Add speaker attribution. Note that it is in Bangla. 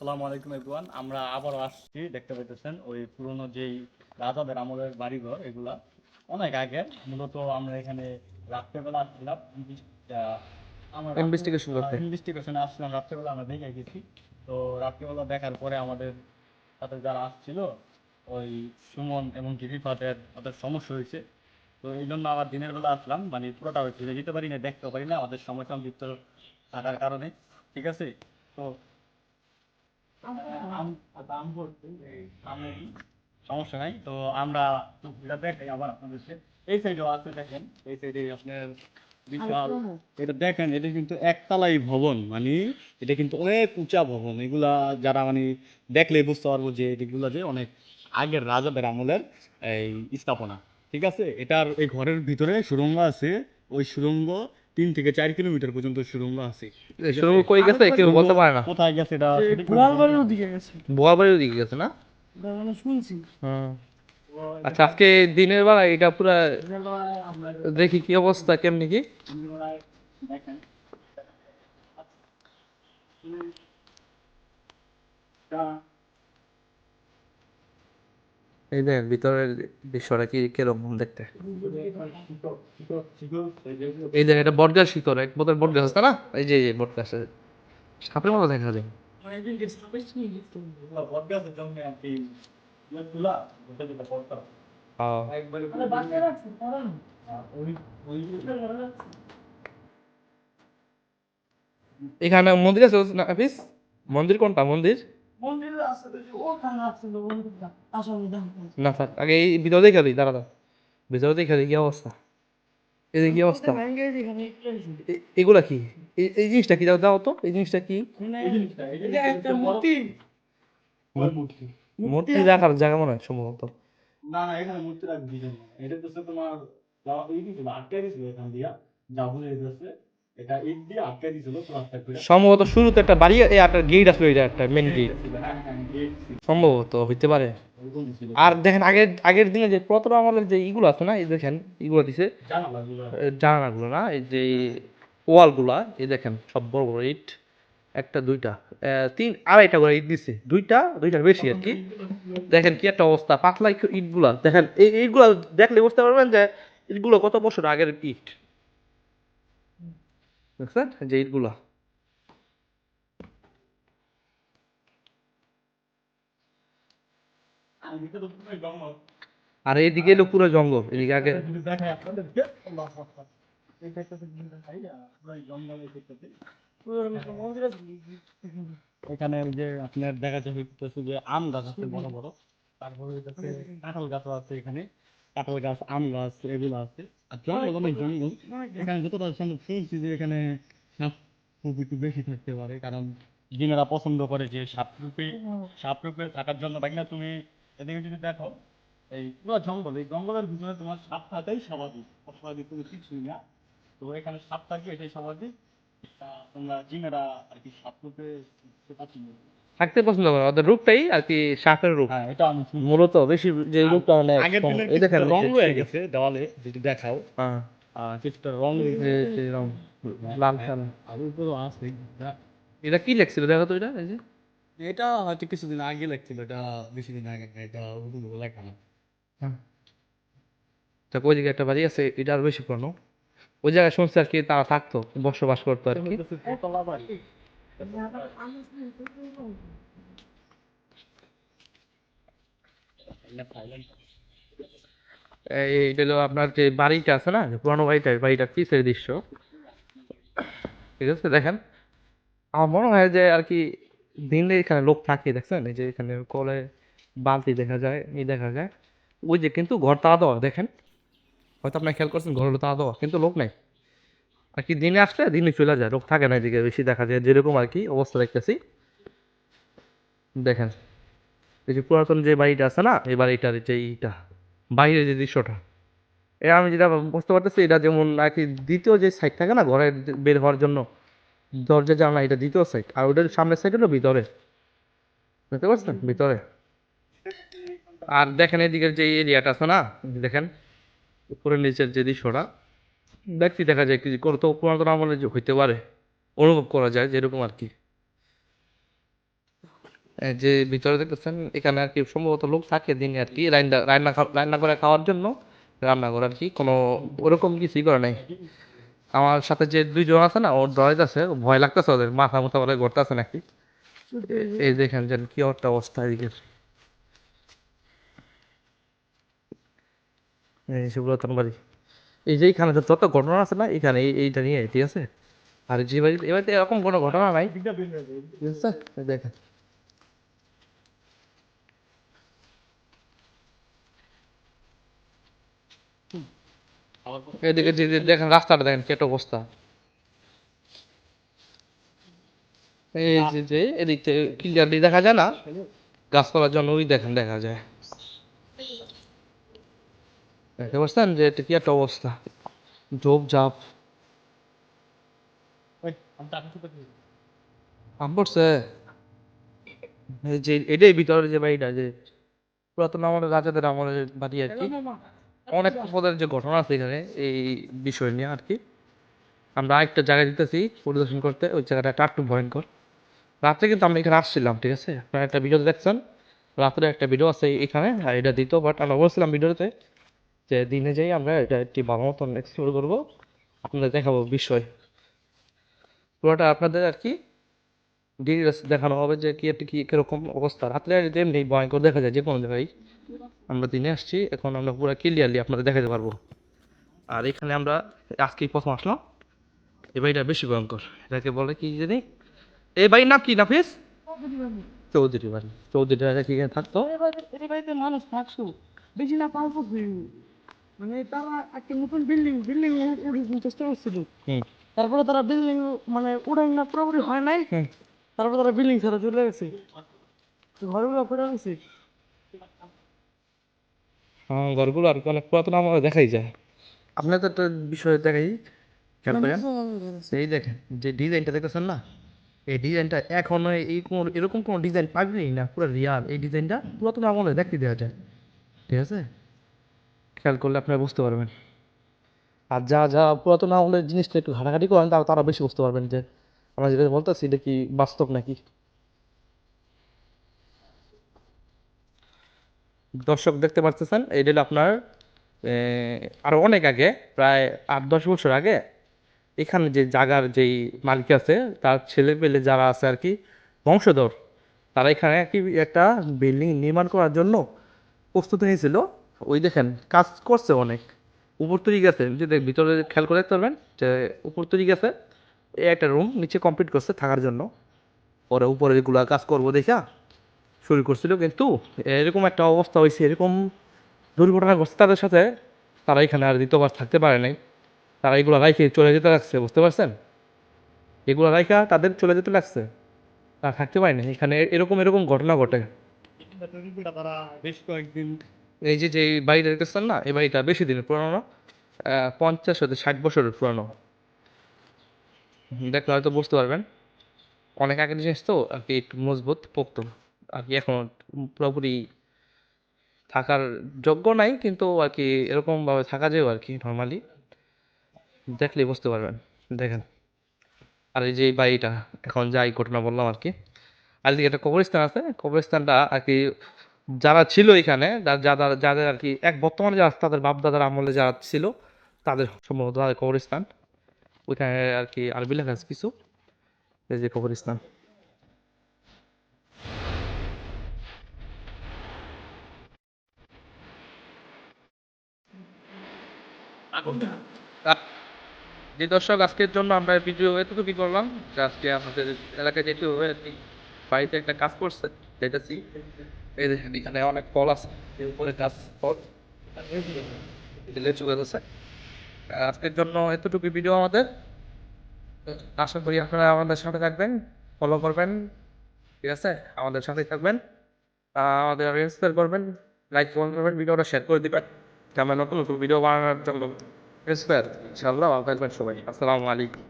Speaker 1: আসসালামু আলাইকুম এভরিওয়ান আমরা আবারও আসছি দেখতে পাইতেছেন ওই পুরনো যেই রাজাদের আমলের বাড়িঘর এগুলা অনেক আগে মূলত আমরা এখানে রাত্রেবেলা আসছিলাম আমরা
Speaker 2: Investigation করতে।
Speaker 1: ইনভেস্টিগেশনে আসছিলাম রাত্রেবেলা আমরা দেখে গেছি। তো রাত্রেবেলা দেখার পরে আমাদের সাথে যারা আসছিল ওই সুমন এবং রিফাতের ওদের সমস্যা হয়েছে। তো এই জন্য আবার দিনের বেলা আসলাম মানে পুরোটা হয়েছে যেতে পারি না দেখতে পারি না আমাদের সময় ভিতর থাকার কারণে ঠিক আছে? তো আম- আম করতে এই সামনেই সমস্যা নাই। তো আমরা দেখাই আবার আপনাদেরকে এই সাইডেও আছে দেখেন। এই সাইডে আপনার বিশাল এটা দেখেন এটা কিন্তু একতলাই ভবন। মানে এটা কিন্তু অনেক উঁচা ভবন। এগুলা যারা মানে দেখলে বুঝতে পারব যে এগুলা যে অনেক আগের রাজাদের আমলের এই স্থাপনা। ঠিক আছে? এটার এই ঘরের ভিতরে সুড়ঙ্গ আছে। ওই সুড়ঙ্গ তিন থেকে চার কিলোমিটার পর্যন্ত সুড়ঙ্গ আছে।
Speaker 2: শুরু কই গেছে? কেউ বলতে পারে না।
Speaker 1: কোথায় গেছে এটা?
Speaker 3: গোয়ালবাড়ির ওদিকে গেছে।
Speaker 2: বোয়াবাড়ির দিকে গেছে না?
Speaker 3: শুনছি
Speaker 2: হুম। আচ্ছা আজকে দিনের বেলা এটা পুরা দেখি কি অবস্থা কেমনি কি?
Speaker 1: দেখেন।
Speaker 2: এই দেখেন ভিতরের দৃশ্যটা কি কীরকম দেখতে? এই দেখেন এটা বটগাছ শিকর এক বোতল বটগাছ আছে না? এই যে এই বটগাছ সাপের মতো দেখা যায়।
Speaker 1: ওই
Speaker 2: এখানে মন্দির আছে না অফিস? মন্দির কোনটা? মন্দির? না থাক আগে এই ভিতরে দেখে দিই দাঁড়া দাঁড়া। ভিতরে দেখে দিই কি অবস্থা? এই কি অবস্থা?
Speaker 3: ব্যাংকে এখানে একটু আছে
Speaker 2: এ- এগুলা কি? এই- এই জিনিসটা কি? দাও দাও তো এই জিনিসটা কি?
Speaker 3: মানে মূর্তি।
Speaker 1: ওই মূর্তি।
Speaker 2: মূর্তি রাখার জায়গা মনে হয় সম্ভবত।
Speaker 1: না না এখানে মূর্তি রাখবি এটা তো তোমার যাওয়া এই দিছিল আটকে দিছিল এখান দিয়া। যা ভুলে যেতেছে।
Speaker 2: সম্ভবত শুরুতে একটা বাড়ি এই একটা গেট আসলো এটা একটা মেন গেট
Speaker 1: হ্যাঁ, হ্যাঁ।
Speaker 2: সম্ভবত হইতে পারে। আর দেখেন আগের আগের দিনে যে পুরাতন আমাদের যে ইগুলো আছে না এই দেখেন ইগুলো দিছে
Speaker 1: জানালাগুলো।
Speaker 2: না এই যে ওয়ালগুলা এই দেখেন সব বড় বড় ইট একটা দুইটা তিন আড়াইটা করে ইট দিছে। দুইটা দুইটার বেশি আর কি। দেখেন কি একটা অবস্থা পাতলা ইটগুলা। দেখেন এই ইটগুলা দেখলে বুঝতে পারবেন যে ইটগুলো কত বছর আগের ইট। দেখছেন? যে ইটগুলা।
Speaker 1: আর জঙ্গল।
Speaker 2: আর এইদিকে এলো পুরো জঙ্গল। এদিকে আগে
Speaker 1: এখানে যে আপনার দেখা যাচ্ছে যে আম গাছ আছে বড় বড়। তারপরে কাঁঠাল গাছও আছে এখানে। কাঁঠাল গাছ আম গাছ এগুলো আছে আর জঙ্গল অনেক জঙ্গল। এখানে যতটা সম্ভব শুনছি যে এখানে সাপ খুব একটু বেশি থাকতে পারে কারণ জিনেরা পছন্দ করে যে সাপ রূপে সাপ রূপে থাকার জন্য। বাকি না তুমি এদিকে যদি দেখো এই পুরো জঙ্গল এই জঙ্গলের ভিতরে তোমার সাপ থাকাই স্বাভাবিক। অস্বাভাবিক কোনো কিছুই না। তো এখানে সাপ থাকবে এটাই স্বাভাবিক। তোমরা জিনেরা আর কি সাপ রূপে পছন্দ।
Speaker 2: থাকতে পছন্দ করে ওদের রূপটাই আর কি সাপের রূপ।
Speaker 1: হ্যাঁ এটা আমি
Speaker 2: মূলত বেশি যে রূপটা মানে এই দেখেন
Speaker 1: রং রয়ে গেছে দেওয়ালে যদি দেখাও।
Speaker 2: হ্যাঁ।
Speaker 1: কিছুটা রং
Speaker 2: এই রং লাল সাদা
Speaker 1: আর উপরেও আছে
Speaker 2: এটা কি লেখছিল? দেখো তো এটা এই যে।
Speaker 1: এটা হয়তো কিছুদিন আগে লেখছিল এটা বেশি দিন আগে না, এটা লেখা না।
Speaker 2: তা ওই দিকে একটা বাড়ি আছে এটা আর বেশি পুরানো। ওই জায়গায় শুনছি আর কি তারা থাকতো বসবাস করতো আর কি।
Speaker 1: বাড়ি।
Speaker 2: হলো আপনার যে বাড়িটা আছে না পুরানো বাড়িটা বাড়িটার পিছের দৃশ্য। ঠিক আছে, দেখেন। আমার মনে হয় যে আর কি দিনে এখানে লোক থাকে, দেখছেন? এই যে এখানে কলে বালতি দেখা যায় এই দেখা যায়। ওই যে কিন্তু ঘর তালা দেওয়া, দেখেন? হয়তো আপনার খেয়াল করছেন, ঘর হলো তালা দেওয়া, কিন্তু লোক নাই। আর কি দিনে আসলে? দিনে চলে যায় রোগ থাকে না এদিকে, বেশি দেখা যায়। যেরকম আর কি অবস্থা দেখতেছি। দেখেন, এই যে পুরাতন যে বাড়িটা আছে না, এই বাড়িটার যে এইটা বাইরের যে দৃশ্যটা, এ আমি যেটা বুঝতে পারতেছি, এটা যেমন আর কি দ্বিতীয় যে সাইড থাকে না, ঘরের বের হওয়ার জন্য, দরজা জানলা, এটা দ্বিতীয় সাইড আর ওটার সামনের সাইড হলো ভিতরে। বুঝতে পারছেন? ভিতরে। আর দেখেন এদিকের যে এরিয়াটা আছে না, দেখেন, উপরের নিচের যে দৃশ্যটা দেখতে দেখা যায় কি কত পুরাতন আমলে হইতে পারে, অনুভব করা যায় যেরকম আর কি। যে ভিতরে দেখতেছেন, এখানে আর কি সম্ভবত লোক থাকে দিনে আর কি, রান্না রান্না রান্না করে খাওয়ার জন্য রান্না করে আর কি, কোনো ওরকম কিছুই করে নাই। আমার সাথে যে দুইজন আছে না, ওর দরাজ আছে ভয় লাগতেছে ওদের, মাথা মুথা বলে ঘুরতেছে নাকি। এই দেখেন যেন কি একটা অবস্থা এদিকে। এই সে পুরাতন বাড়ি। এই যে এখানে যত ঘটনা আছে না, এখানে এইটা নিয়ে, ঠিক আছে? আর যে বাড়িতে এ বাড়িতে এরকম কোনো ঘটনা নাই। ঠিক আছে? দেখেন। এদিকে দেখেন রাস্তাটা, দেখেন কি একটা অবস্থা। এই যে এদিক ক্লিয়ারলি দেখা যায় না? গাছপালার জন্য ওই দেখেন দেখা যায়। দেখতে পাচ্ছেন যে এটা কি একটা অবস্থা? ঝাপ
Speaker 1: ওই আমি
Speaker 2: পড়ছে যে এটাই ভিতরে যে বাড়িটা যে পুরাতন আমলের রাজাদের আমলের বাড়ি আর কি। অনেক পদের যে ঘটনা আছে এখানে এই বিষয় নিয়ে আর কি। আমরা আরেকটা জায়গায় দিতেছি পরিদর্শন করতে ওই জায়গাটা একটা একটু ভয়ঙ্কর। রাত্রে কিন্তু আমরা এখানে আসছিলাম ঠিক আছে? আপনারা একটা ভিডিও দেখছেন। রাত্রে একটা ভিডিও আছে এখানে আর এটা দিত বাট আমরা বলছিলাম ভিডিওতে যে দিনে যাই আমরা এটা একটি ভালো মতন এক্সপ্লোর করব। আপনাদের দেখাবো বিষয়। পুরোটা আপনাদের আর কি ডিটেলস দেখানো হবে যে কি একটা কি, কীরকম অবস্থা। রাত্রে এমনি ভয়ঙ্কর দেখা যায় যে কোনো জায়গায়। আমরা দিনে আসছি, এখন আমরা পুরো ক্লিয়ারলি আপনাদের দেখাতে পারব। আর এখানে আমরা আজকেই প্রথম আসলাম। এই বাড়িটা বেশি ভয়ঙ্কর। এটাকে বলে কি জানি? এই বাড়ির নাম কি, নাফিস? চৌধুরী বাড়ি চৌধুরী রাজা কি থাকতো?
Speaker 3: মানুষ থাকতো বেশি না মানে তারা একটা নতুন বিল্ডিং বিল্ডিং উঠে চেষ্টা করছিল তারপরে তারা বিল্ডিং মানে উড়াই না পুরোপুরি হয় নাই। তারপরে তারা বিল্ডিং ছেড়ে চলে গেছে। ঘরগুলো ফেরে গেছে
Speaker 2: হ্যাঁ ঘরগুলো আর কি অনেক পুরাতন আমার দেখাই যায়। আপনার তো একটা বিষয় দেখাই খেয়াল করেন। এই দেখেন যে ডিজাইনটা দেখতেছেন না? এই ডিজাইনটা এখনও এই কোনো এরকম কোনো ডিজাইন পাবেনই না পুরো রিয়াল এই ডিজাইনটা পুরাতন আমলে দেখতে দেওয়া যায়। ঠিক আছে? খেয়াল করলে আপনারা বুঝতে পারবেন। আর যা যা পুরাতন আমলের জিনিসটা একটু ঘাটাঘাটি করেন তারা তারা বেশি বুঝতে পারবেন যে আমরা যেটা বলতেছি এটা কি বাস্তব নাকি? দর্শক দেখতে পারতেছেন এটা হলো আপনার আরও অনেক আগে প্রায় আট দশ বছর আগে এখানে যে জায়গার যেই মালিক আছে তার ছেলে পেলে যারা আছে আর কি বংশধর তারা এখানে আর কি একটা বিল্ডিং নির্মাণ করার জন্য প্রস্তুতি নিয়েছিল ওই দেখেন, কাজ করছে অনেক। উপর তৈরি গেছে যে দেখ, ভিতরে খেয়াল করে দেখতে পারবেন যে উপর তৈরি গেছে একটা রুম নিচে কমপ্লিট করছে থাকার জন্য। পরে উপরে এগুলা কাজ করব দেখা, শুরু করছিল। কিন্তু এরকম একটা অবস্থা হয়েছে, এরকম দুর্ঘটনা ঘটছে তাদের সাথে, তারা এখানে আর দ্বিতীয়বার থাকতে পারে নাই। তারা এগুলো রাইখে চলে যেতে লাগছে, বুঝতে পারছেন? এগুলো রাইখা তাদের চলে যেতে লাগছে, তারা থাকতে পারে পারেনি এখানে এরকম এরকম ঘটনা ঘটে।
Speaker 1: তারা বেশ কয়েকদিন
Speaker 2: এই যে যে বাড়িটা দেখতেছেন না, এই বাড়িটা বেশি দিনের পুরানো পঞ্চাশ হতে ষাট বছরের পুরানো। দেখলে হয়তো বুঝতে পারবেন। অনেক আগের জিনিস তো, আর কি একটু মজবুত, পোক্ত। আর কি এখন পুরোপুরি থাকার যোগ্য নাই, কিন্তু আর কি এরকমভাবে থাকা যায়ও আর কি নর্মালি দেখলেই বুঝতে পারবেন, দেখেন। আর এই যে বাড়িটা, এখন যাই ঘটনা বললাম আর কি। আর এদিকে একটা কবরস্থান আছে, কবরস্থানটা আর কি যারা ছিল এখানে যারা যাদের আর কি এক বর্তমানে যারা তাদের বাপ দাদার আমলে যারা ছিল তাদের সম্ভবত তাদের কবরস্থান। ওইখানে আর কি আরবি লেখা আছে কিছু। এই যে কবরস্থান। যে দর্শক আজকের জন্য আমরা ভিডিও এতটুকু করলাম যে আজকে আমাদের এলাকায় কি বাড়িতে একটা কাজ করছে যেটাছি এই দেখেন, এখানে অনেক ফল আছে। এর গাছ, ফল। লেচু গাছ আছে। আজকের জন্য এতটুকু ভিডিও আমাদের। আশা করি আপনারা আমাদের সাথে থাকবেন ফলো করবেন। ঠিক আছে? আমাদের সাথেই থাকবেন। আমাদের ইন্সপায়ার করবেন লাইক করবেন ভিডিওটা শেয়ার করে দিবেন। আমরা নতুন নতুন ভিডিও বানানোর জন্য। ইন্সপায়ার ইনশাআল্লাহ, ভালো সবাই। আসসালামু আলাইকুম।